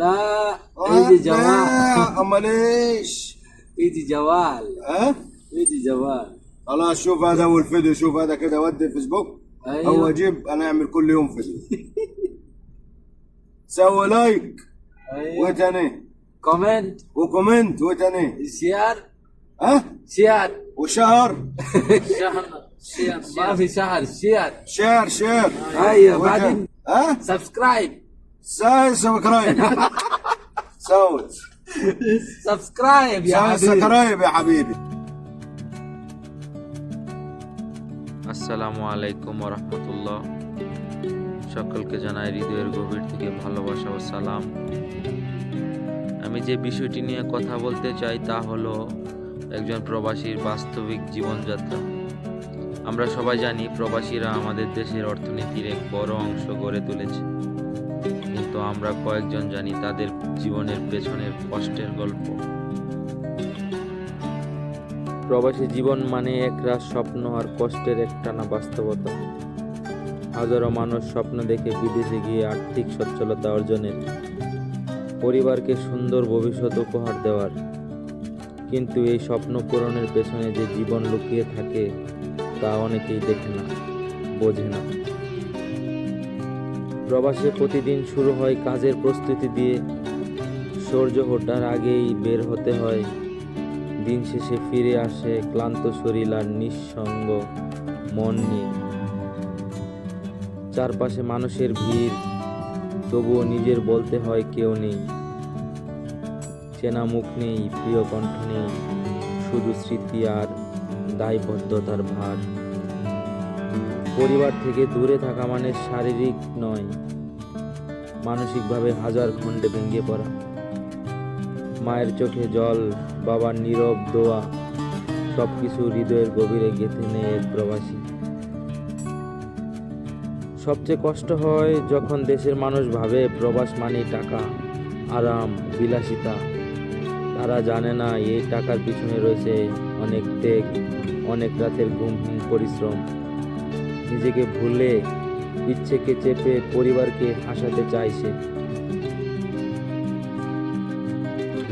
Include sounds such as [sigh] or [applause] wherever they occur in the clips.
لا يجي جوال لا، امال إيش يجي جوال. ها؟ يجي جوال. خلاص شوف هذا هو الفيديو شوف هذا كده ودي الفيسبوك. أيوه. هو جيب أنا أعمل كل يوم فيديو. [laughs] سوي لايك أيوه. وتاني كومنت. وكومنت وتاني شير. ها؟ شير. وشهر. [laughs] شهر. شير. ما في شهر شير. شير شير. أيوه بعدين ها؟ سبسكرايب. ساي سبسكرايب سوي سبسكرايب يا سوي حبيبي سبسكرايب يا حبيبي আসসালামু আলাইকুম রহমতুল্লাহ সকলকে জানাই হৃদয়ের গভীর থেকে ভালোবাসা ও সালাম আমি যে বিষয়টি নিয়ে কথা বলতে চাই তা হলো একজন প্রবাসীর বাস্তবিক জীবনযাত্রা আমরা সবাই জানি প্রবাসীরা আমাদের দেশের অর্থনীতির এক বড় অংশ গড়ে তুলেছে কিন্তু আমরা কয়েকজন জানি তাদের জীবনের পেছনের কষ্টের গল্প। প্রবাসী জীবন মানে একরাশ স্বপ্ন আর কষ্টের একটানা বাস্তবতা। হাজারো মানুষ স্বপ্ন দেখে বিদেশে গিয়ে আর্থিক সচ্ছলতা অর্জনের, পরিবারকে সুন্দর ভবিষ্যৎ উপহার দেওয়ার। কিন্তু এই স্বপ্ন পূরণের পেছনে যে জীবন লুকিয়ে থাকে, তা অনেকেই দেখে না, বোঝে না। প্রবাসে প্রতিদিন শুরু হয় কাজের প্রস্তুতি দিয়ে। সূর্য ওঠার আগেই বের হতে হয়। দিন শেষে ফিরে আসে ক্লান্ত শরীর আর নিঃসঙ্গ মন নিয়ে। চারপাশে মানুষের ভিড়, তবুও নিজের বলতে হয় কেউ নেই। চেনা মুখ নেই, প্রিয় কণ্ঠ নেই, শুধু স্মৃতি আর দায়বদ্ধতার ভার। পরিবার থেকে দূরে থাকা মানে শারীরিক নয়। মানসিকভাবে হাজার খণ্ডে ভেঙে পড়া। মায়ের চোখে জল, বাবার নীরব দোয়া, সবকিছু হৃদয়ের গভীরে গেঁথে নেয় এক প্রবাসী। সবচেয়ে কষ্ট হয় যখন দেশের মানুষ ভাবে প্রবাস মানেই টাকা, আরাম, বিলাসিতা। তারা জানে না এই টাকার পিছনে রয়েছে অনেক ত্যাগ, অনেক রাতের ঘুমহীন পরিশ্রম। নিজেকে ভুলে ইচ্ছেকে চেপে পরিবারকে হাসাতে চাইছে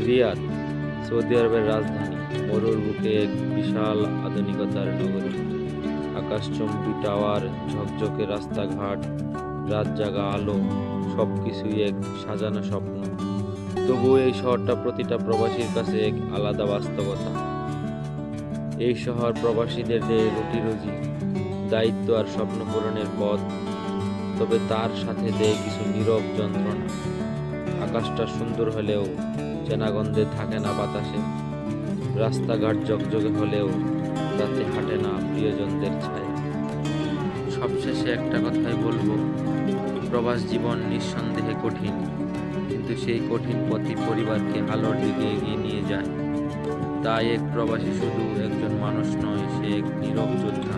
রিয়াদ, সৌদি আরবের রাজধানী, মরুর বুকে এক বিশাল আধুনিকতার নগরী। আকাশচম্বী টাওয়ার, ঝকঝকে রাস্তাঘাট রাত জাগা আলো সব কিছুই এক সাজানো স্বপ্ন। তবুও এই শহরটা প্রতিটা প্রবাসীর কাছে এক আলাদা বাস্তবতা। এই শহর প্রবাসীদের যে রুটি রুজি দায়িত্ব আর স্বপ্ন পূরণের পথ। তবে তার সাথে দেয় কিছু নীরব যন্ত্রণা। আকাশটা সুন্দর হলেও চেনাগন্ধে থাকে না বাতাসে। রাস্তাঘাট জগজগে হলেও তাতে হাঁটে না প্রিয়জনদের ছায়া। সবশেষে একটা কথাই বলব, প্রবাস জীবন নিঃসন্দেহে কঠিন, কিন্তু সেই কঠিন পথই পরিবারকে আলোর দিকে এগিয়ে নিয়ে যায়। তাই এক প্রবাসী শুধু একজন মানুষ নয়, সে এক নীরব যোদ্ধা।